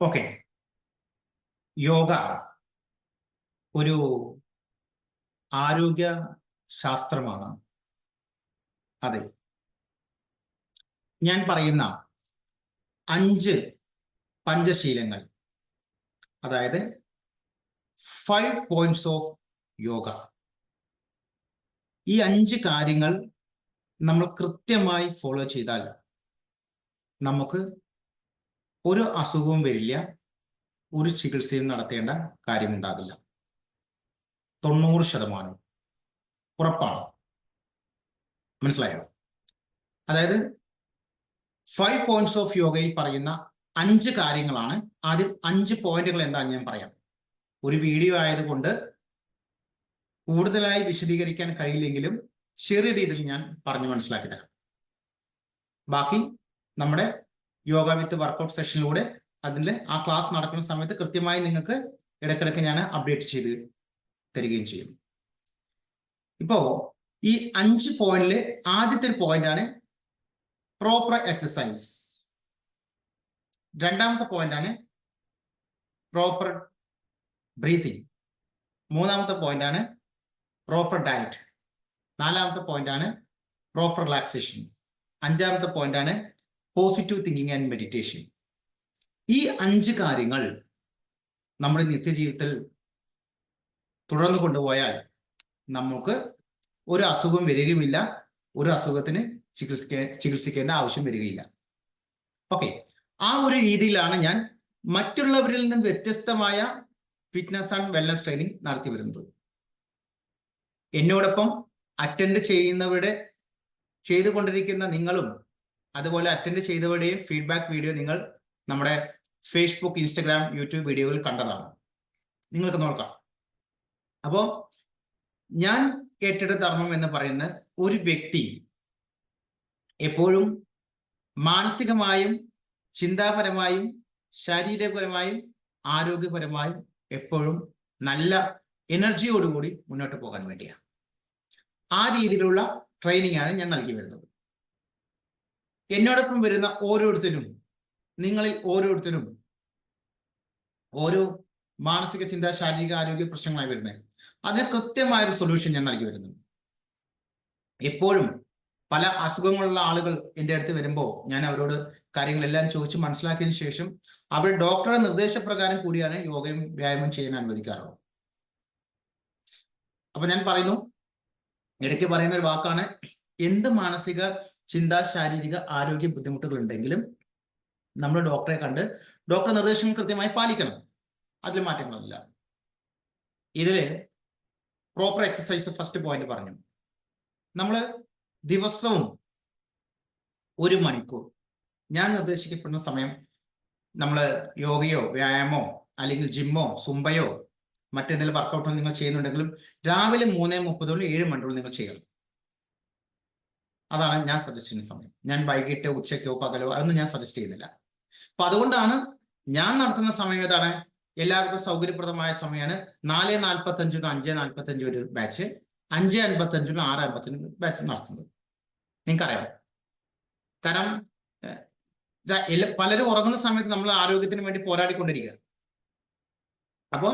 Okay yoga ഒരു ആരോഗ്യ ശാസ്ത്രമാണ്. അതെ. ഞാൻ പറയുന്ന അഞ്ച് പഞ്ചശീലങ്ങൾ. അതായത് ഫൈവ് പോയിന്റ്സ് ഓഫ് യോഗ. ഈ അഞ്ച് കാര്യങ്ങൾ നമ്മൾ കൃത്യമായി ഫോളോ ചെയ്താൽ നമുക്ക് ഒരു അസുഖവും വരില്ല ഒരു ചികിത്സയും നടത്തേണ്ട കാര്യമുണ്ടാകില്ല. തൊണ്ണൂറ് ശതമാനം ഉറപ്പാണ്. മനസ്സിലായോ? അതായത് ഫൈവ് പോയിന്റ്സ് ഓഫ് യോഗയിൽ പറയുന്ന അഞ്ച് കാര്യങ്ങളാണ്. ആദ്യം അഞ്ച് പോയിന്റുകൾ എന്താണെന്ന് ഞാൻ പറയാം. ഒരു വീഡിയോ ആയതുകൊണ്ട് കൂടുതലായി വിശദീകരിക്കാൻ കഴിയില്ലെങ്കിലും ചെറിയ രീതിയിൽ ഞാൻ പറഞ്ഞു മനസ്സിലാക്കി തരാം. ബാക്കി നമ്മുടെ യോഗ വിത്ത് വർക്കൗട്ട് സെഷനിലൂടെ അതിന്റെ ആ ക്ലാസ് നടക്കുന്ന സമയത്ത് കൃത്യമായി നിങ്ങൾക്ക് ഇടയ്ക്കിടയ്ക്ക് ഞാൻ അപ്ഡേറ്റ് ചെയ്ത് തരികയും ചെയ്യും. ഇപ്പോ ഈ അഞ്ച് പോയിന്റിൽ ആദ്യത്തെ ഒരു പോയിന്റ് ആണ് പ്രോപ്പർ എക്സസൈസ് രണ്ടാമത്തെ പോയിന്റ് ആണ് പ്രോപ്പർ ബ്രീതിങ് മൂന്നാമത്തെ പോയിന്റ് ആണ് പ്രോപ്പർ ഡയറ്റ് നാലാമത്തെ പോയിന്റ് ആണ് പ്രോപ്പർ റിലാക്സേഷൻ അഞ്ചാമത്തെ പോയിന്റ് ആണ് പോസിറ്റീവ് തിങ്കിങ് ആൻഡ് മെഡിറ്റേഷൻ ഈ അഞ്ച് കാര്യങ്ങൾ നമ്മുടെ നിത്യജീവിതത്തിൽ തുടർന്നു കൊണ്ടുപോയാൽ നമുക്ക് ഒരു അസുഖം വരികയുമില്ല ഒരു അസുഖത്തിന് ചികിത്സിക്കേ ചികിത്സിക്കേണ്ട ആവശ്യം വരികയില്ല. ഓക്കെ ആ ഒരു രീതിയിലാണ് ഞാൻ മറ്റുള്ളവരിൽ നിന്നും വ്യത്യസ്തമായ ഫിറ്റ്നസ് ആൻഡ് വെൽനസ് ട്രെയിനിങ് നടത്തി വരുന്നത്. എന്നോടൊപ്പം അറ്റൻഡ് ചെയ്യുന്നവരുടെ ചെയ്തുകൊണ്ടിരിക്കുന്ന നിങ്ങളും അതുപോലെ അറ്റൻഡ് ചെയ്തവരുടെയും ഫീഡ്ബാക്ക് വീഡിയോ നിങ്ങൾ നമ്മുടെ ഫേസ്ബുക്ക് ഇൻസ്റ്റഗ്രാം യൂട്യൂബ് വീഡിയോകളിൽ കണ്ടതാണ്. നിങ്ങൾക്ക് നോക്കാം അപ്പോൾ ഞാൻ ഏറ്റെടുത്ത ധർമ്മം എന്ന് പറയുന്ന ഒരു വ്യക്തി എപ്പോഴും മാനസികമായും ചിന്താപരമായും ശാരീരികപരമായും ആരോഗ്യപരമായും എപ്പോഴും നല്ല എനർജിയോടുകൂടി മുന്നോട്ട് പോകാൻ വേണ്ടിയാണ്. ആ രീതിയിലുള്ള ട്രെയിനിങ് ആണ് ഞാൻ നൽകി വരുന്നത്. എന്നോടൊപ്പം വരുന്ന ഓരോരുത്തരും നിങ്ങളിൽ ഓരോരുത്തരും ഓരോ മാനസിക ചിന്ത ശാരീരിക ആരോഗ്യ പ്രശ്നങ്ങളായി വരുന്നത് അതിന് കൃത്യമായ ഒരു സൊല്യൂഷൻ ഞാൻ നൽകി വരുന്നു. എപ്പോഴും പല അസുഖങ്ങളുള്ള ആളുകൾ എന്റെ അടുത്ത് വരുമ്പോൾ ഞാൻ അവരോട് കാര്യങ്ങളെല്ലാം ചോദിച്ച് മനസ്സിലാക്കിയതിനു ശേഷം അവർ ഡോക്ടറുടെ നിർദ്ദേശപ്രകാരം കൂടിയാണ് യോഗയും വ്യായാമം ചെയ്യാൻ അനുവദിക്കാറുള്ളത്. അപ്പൊ ഞാൻ പറയുന്നു ഇടയ്ക്ക് പറയുന്ന ഒരു വാക്കാണ് എന്ത് മാനസിക ചിന്ത ശാരീരിക ആരോഗ്യ ബുദ്ധിമുട്ടുകൾ ഉണ്ടെങ്കിലും നമ്മൾ ഡോക്ടറെ കണ്ട് ഡോക്ടർ നിർദ്ദേശങ്ങൾ കൃത്യമായി പാലിക്കണം. അതിൽ മാറ്റങ്ങളില്ല ഇതിൽ പ്രോപ്പർ എക്സസൈസ് ഫസ്റ്റ് പോയിന്റ് പറഞ്ഞു. നമ്മൾ ദിവസവും ഒരു മണിക്കൂർ ഞാൻ നിർദ്ദേശിക്കപ്പെടുന്ന സമയം നമ്മൾ യോഗയോ വ്യായാമോ അല്ലെങ്കിൽ ജിമ്മോ സുംബയോ മറ്റെന്തെങ്കിലും വർക്കൗട്ടോ നിങ്ങൾ ചെയ്യുന്നുണ്ടെങ്കിലും രാവിലെ മൂന്നേ മുപ്പത് മുതൽ ഏഴ് മണിക്കൂർ നിങ്ങൾ ചെയ്യണം. അതാണ് ഞാൻ സജസ്റ്റ് ചെയ്യുന്ന സമയം. ഞാൻ വൈകിട്ട് ഉച്ചയ്ക്കോ പകലോ അതൊന്നും ഞാൻ സജസ്റ്റ് ചെയ്യുന്നില്ല. അപ്പൊ അതുകൊണ്ടാണ് ഞാൻ നടത്തുന്ന സമയം ഏതാണ്? എല്ലാവർക്കും സൗകര്യപ്രദമായ സമയമാണ് നാല് നാൽപ്പത്തി അഞ്ചിനും അഞ്ച് നാൽപ്പത്തി അഞ്ച് ഒരു ബാച്ച് അഞ്ച് അൻപത്തി അഞ്ചിനും ആറ് അൻപത്തി അഞ്ചിനും ബാച്ച് നടത്തുന്നത്. നിങ്ങൾക്കറിയാം. കാരണം പലരും ഉറങ്ങുന്ന സമയത്ത് നമ്മൾ ആരോഗ്യത്തിന് വേണ്ടി പോരാടിക്കൊണ്ടിരിക്കുക. അപ്പോൾ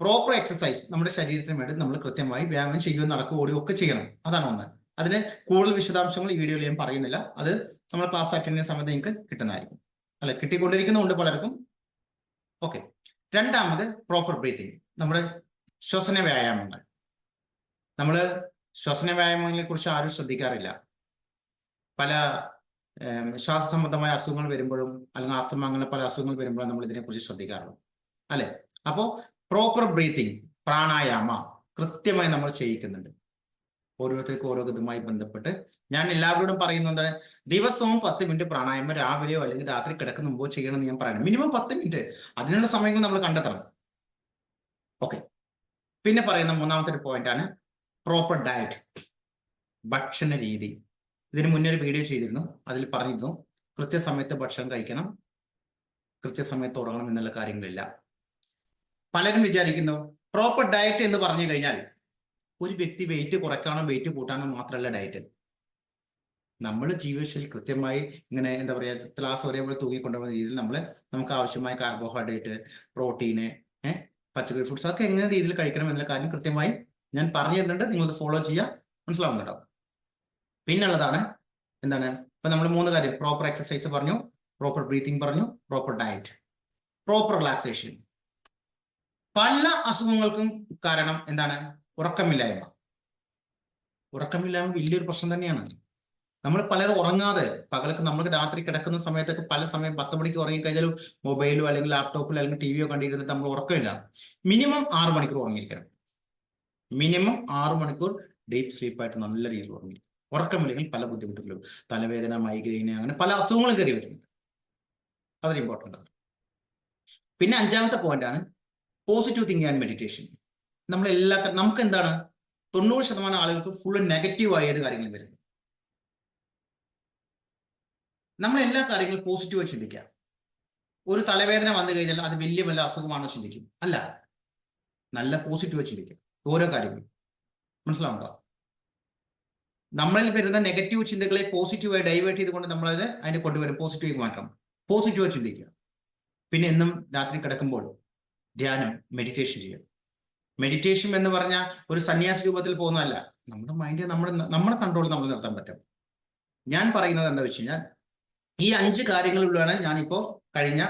പ്രോപ്പർ എക്സസൈസ് നമ്മുടെ ശരീരത്തിന് വേണ്ടി നമ്മൾ കൃത്യമായി വ്യായാമം ചെയ്യുകയും നടക്കുകയോ ഒക്കെ ചെയ്യണം. അതാണ് ഒന്ന്. അതിന് കൂടുതൽ വിശദാംശങ്ങൾ ഈ വീഡിയോയിൽ ഞാൻ പറയുന്നില്ല. അത് നമ്മൾ ക്ലാസ് അറ്റൻഡ് ചെയ്യുന്ന സമയത്ത് നിങ്ങൾക്ക് കിട്ടുന്നതായിരിക്കും. അല്ലെ? കിട്ടിക്കൊണ്ടിരിക്കുന്നുണ്ട് പലർക്കും ഓക്കെ രണ്ടാമത് പ്രോപ്പർ ബ്രീത്തിങ് നമ്മുടെ ശ്വസന വ്യായാമങ്ങൾ. നമ്മൾ ശ്വസന വ്യായാമങ്ങളെ കുറിച്ച് ആരും ശ്രദ്ധിക്കാറില്ല. പല ശ്വാസ സംബന്ധമായ അസുഖങ്ങൾ വരുമ്പോഴും അല്ലെങ്കിൽ ആസ്തമ അങ്ങനെ പല അസുഖങ്ങൾ വരുമ്പോഴും നമ്മൾ ഇതിനെക്കുറിച്ച് ശ്രദ്ധിക്കാറുള്ളൂ. അല്ലെ? അപ്പോൾ പ്രോപ്പർ ബ്രീത്തിങ് പ്രാണായാമ കൃത്യമായി നമ്മൾ ചെയ്യിക്കുന്നുണ്ട്. ഓരോരുത്തർക്കും ഓരോ ഇതുമായി ബന്ധപ്പെട്ട് ഞാൻ എല്ലാവരോടും പറയുന്നത് ദിവസവും പത്ത് മിനിറ്റ് പ്രാണായാമം രാവിലെയോ അല്ലെങ്കിൽ രാത്രി കിടക്കുന്ന മുമ്പോ ചെയ്യണമെന്ന് ഞാൻ പറയണം. മിനിമം പത്ത് മിനിറ്റ്. അതിനുള്ള സമയങ്ങൾ നമ്മൾ കണ്ടെത്തണം. ഓക്കെ പിന്നെ പറയുന്ന മൂന്നാമത്തെ ഒരു പോയിന്റ് ആണ് പ്രോപ്പർ ഡയറ്റ് ഭക്ഷണ രീതി. ഇതിന് മുന്നേ ഒരു വീഡിയോ ചെയ്തിരുന്നു. അതിൽ പറഞ്ഞിരുന്നു കൃത്യസമയത്ത് ഭക്ഷണം കഴിക്കണം കൃത്യസമയത്ത് ഉറങ്ങണം എന്നുള്ള കാര്യങ്ങളില്ല. പലരും വിചാരിക്കുന്നു പ്രോപ്പർ ഡയറ്റ് എന്ന് പറഞ്ഞു കഴിഞ്ഞാൽ ഒരു വ്യക്തി വെയിറ്റ് കുറയ്ക്കാനോ വെയിറ്റ് കൂട്ടാനോ മാത്രമല്ല ഡയറ്റ് നമ്മൾ ജീവിതശൈലി കൃത്യമായി ഇങ്ങനെ എന്താ പറയുക ക്ലാസ് ഒരേപോലെ തൂങ്ങിക്കൊണ്ടുപോകുന്ന രീതിയിൽ നമ്മൾ നമുക്ക് ആവശ്യമായ കാർബോഹൈഡ്രേറ്റ് പ്രോട്ടീന് പച്ചക്കറി ഫുഡ്സ് അതൊക്കെ എങ്ങനെ രീതിയിൽ കഴിക്കണം എന്നുള്ള കാര്യം കൃത്യമായി ഞാൻ പറഞ്ഞു തരുന്നുണ്ട് നിങ്ങൾ ഫോളോ ചെയ്യുക. മനസ്സിലാവുന്നുണ്ടോ? പിന്നുള്ളതാണ് എന്താണ്? ഇപ്പൊ നമ്മൾ മൂന്ന് കാര്യം പ്രോപ്പർ എക്സസൈസ് പറഞ്ഞു പ്രോപ്പർ ബ്രീത്തിങ് പറഞ്ഞു പ്രോപ്പർ ഡയറ്റ് പ്രോപ്പർ റിലാക്സേഷൻ പല അസുഖങ്ങൾക്കും കാരണം എന്താണ്? ഉറക്കമില്ലായ്മ. ഉറക്കമില്ലായ്മ വലിയൊരു പ്രശ്നം തന്നെയാണ്. നമ്മൾ പലരും ഉറങ്ങാതെ പകലൊക്കെ നമ്മൾ രാത്രി കിടക്കുന്ന സമയത്തൊക്കെ പല സമയം പത്ത് മണിക്ക് ഉറങ്ങിക്കഴിഞ്ഞാലും മൊബൈലോ അല്ലെങ്കിൽ ലാപ്ടോപ്പിലോ അല്ലെങ്കിൽ ടി വിയോ കണ്ടിരുന്നിട്ട് നമ്മൾ ഉറക്കമില്ല. മിനിമം ആറ് മണിക്കൂർ ഉറങ്ങിയിരിക്കണം. മിനിമം ആറ് മണിക്കൂർ ഡീപ്പ് സ്ലീപ്പായിട്ട് നല്ല രീതിയിൽ ഉറങ്ങി ഉറക്കമില്ലെങ്കിൽ പല ബുദ്ധിമുട്ടുകളും തലവേദന മൈഗ്രെയിൻ അങ്ങനെ പല അസുഖങ്ങളും കയറി വരുന്നുണ്ട്. അതൊരു ഇമ്പോർട്ടന്റ് ആണ്. പിന്നെ അഞ്ചാമത്തെ പോയിന്റ് ആണ് പോസിറ്റീവ് തിങ്കിങ് ആൻഡ് മെഡിറ്റേഷൻ നമ്മൾ എല്ലാ നമുക്ക് എന്താണ് തൊണ്ണൂറ് ശതമാനം ആളുകൾക്ക് ഫുള്ള് നെഗറ്റീവ് ആയ ഏത് കാര്യങ്ങളും വരുന്നു. നമ്മൾ എല്ലാ കാര്യങ്ങളും പോസിറ്റീവായി ചിന്തിക്കാം ഒരു തലവേദന വന്നു കഴിഞ്ഞാൽ അത് വലിയ വലിയ അസുഖമാണോ ചിന്തിക്കും. അല്ല. നല്ല പോസിറ്റീവായി ചിന്തിക്കുക. ഓരോ കാര്യങ്ങളും. മനസ്സിലാവുണ്ടോ നമ്മളിൽ വരുന്ന നെഗറ്റീവ് ചിന്തകളെ പോസിറ്റീവായി ഡൈവേർട്ട് ചെയ്തുകൊണ്ട് നമ്മളത് അതിനെ കൊണ്ടുവരും. പോസിറ്റീവ് മാറ്റണം. പോസിറ്റീവായി ചിന്തിക്കുക. പിന്നെ എന്നും രാത്രി കിടക്കുമ്പോൾ ധ്യാനം മെഡിറ്റേഷൻ ചെയ്യുക. മെഡിറ്റേഷൻ എന്ന് പറഞ്ഞാൽ ഒരു സന്യാസ രൂപത്തിൽ പോകുന്നതല്ല. നമ്മുടെ മൈൻഡ് നമ്മുടെ നമ്മുടെ കൺട്രോൾ നമ്മൾ നിർത്താൻ പറ്റും. ഞാൻ പറയുന്നത് എന്താ വെച്ച് കഴിഞ്ഞാൽ ഈ അഞ്ച് കാര്യങ്ങളിലൂടെയാണ് ഞാനിപ്പോ കഴിഞ്ഞ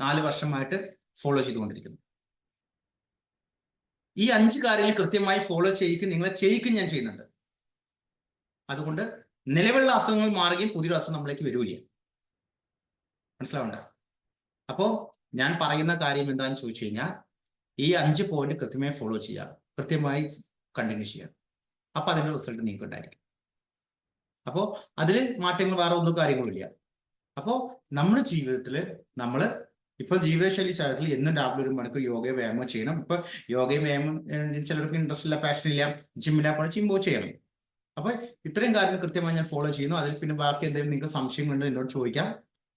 നാല് വർഷമായിട്ട് ഫോളോ ചെയ്തുകൊണ്ടിരിക്കുന്നത്. ഈ അഞ്ച് കാര്യങ്ങൾ കൃത്യമായി ഫോളോ ചെയ്യിക്കും നിങ്ങളെ ചെയ്യിക്കും ഞാൻ ചെയ്യുന്നുണ്ട്. അതുകൊണ്ട് നിലവിലുള്ള അസുഖങ്ങൾ മാറുകയും പുതിയൊരു അസുഖം നമ്മളിലേക്ക് വരൂല മനസ്സിലാവണ്ട അപ്പോ ഞാൻ പറയുന്ന കാര്യം എന്താണെന്ന് ചോദിച്ചു കഴിഞ്ഞാൽ ഈ അഞ്ച് പോയിന്റ് കൃത്യമായി ഫോളോ ചെയ്യുക. കൃത്യമായി കണ്ടിന്യൂ ചെയ്യുക. അപ്പൊ അതിന്റെ റിസൾട്ട് നിങ്ങൾക്ക് ഉണ്ടായിരിക്കും. അപ്പോ അതിൽ മാറ്റങ്ങൾ വേറെ ഒന്നും കാര്യങ്ങളില്ല അപ്പോ നമ്മുടെ ജീവിതത്തിൽ നമ്മൾ ഇപ്പൊ ജീവിതശൈലി ശാസ്ത്രത്തിൽ എന്നും രാവിലെ ഒരു മണിക്കൂർ യോഗ വ്യായാമം ചെയ്യണം. ഇപ്പൊ യോഗയും വ്യായാമം ചിലർക്ക് ഇൻട്രസ്റ്റ് ഇല്ല പാഷൻ ഇല്ല ജിമ്മിലാ പോലെ ജിമ്മോ ചെയ്യണം. അപ്പൊ ഇത്രയും കാര്യങ്ങൾ കൃത്യമായി ഞാൻ ഫോളോ ചെയ്യുന്നു. അതിൽ പിന്നെ ബാക്കി എന്തെങ്കിലും നിങ്ങൾക്ക് സംശയങ്ങളുണ്ടോ എന്നോട് ചോദിക്കാം.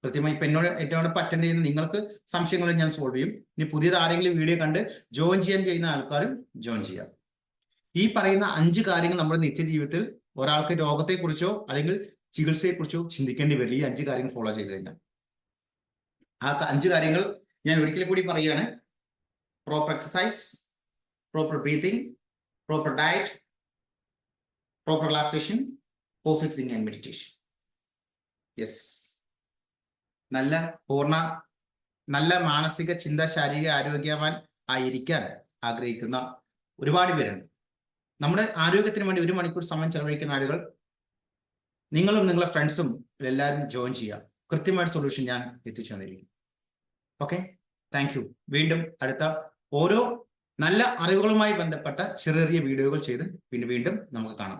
കൃത്യമായി ഇപ്പൊ എന്നോട് എന്നോട് അറ്റൻഡ് ചെയ്യുന്ന നിങ്ങൾക്ക് സംശയങ്ങൾ ഞാൻ സോൾവ് ചെയ്യും. ഇനി പുതിയത് ആരെങ്കിലും വീഡിയോ കണ്ട് ജോയിൻ ചെയ്യാൻ ചെയ്യുന്ന ആൾക്കാരും ജോയിൻ ചെയ്യാം. ഈ പറയുന്ന അഞ്ച് കാര്യങ്ങൾ നമ്മുടെ നിത്യജീവിതത്തിൽ ഒരാൾക്ക് രോഗത്തെക്കുറിച്ചോ അല്ലെങ്കിൽ ചികിത്സയെക്കുറിച്ചോ ചിന്തിക്കേണ്ടി വരില്ല. ഈ അഞ്ച് കാര്യങ്ങൾ ഫോളോ ചെയ്ത് കഴിഞ്ഞാൽ. ആ അഞ്ച് കാര്യങ്ങൾ ഞാൻ ഒരിക്കലും കൂടി പറയുകയാണ്. Proper exercise proper breathing proper diet proper relaxation positive thinking and meditation yes നല്ല പൂർണ നല്ല മാനസിക ചിന്ത ശാരീരിക ആരോഗ്യവാൻ ആയിരിക്കാൻ ആഗ്രഹിക്കുന്ന ഒരുപാട് പേരുണ്ട്. നമ്മുടെ ആരോഗ്യത്തിന് വേണ്ടി ഒരു മണിക്കൂർ സമയം ചെലവഴിക്കുന്ന ആളുകൾ നിങ്ങളും നിങ്ങളുടെ ഫ്രണ്ട്സും എല്ലാവരും ജോയിൻ ചെയ്യുക. കൃത്യമായിട്ട് സൊല്യൂഷൻ ഞാൻ എത്തിച്ചു തന്നിരിക്കും ഓക്കെ? Thank you. വീണ്ടും അടുത്ത ഓരോ നല്ല അറിവുകളുമായി ബന്ധപ്പെട്ട ചെറിയ ചെറിയ വീഡിയോകൾ ചെയ്ത് പിന്നെ വീണ്ടും നമുക്ക് കാണാം.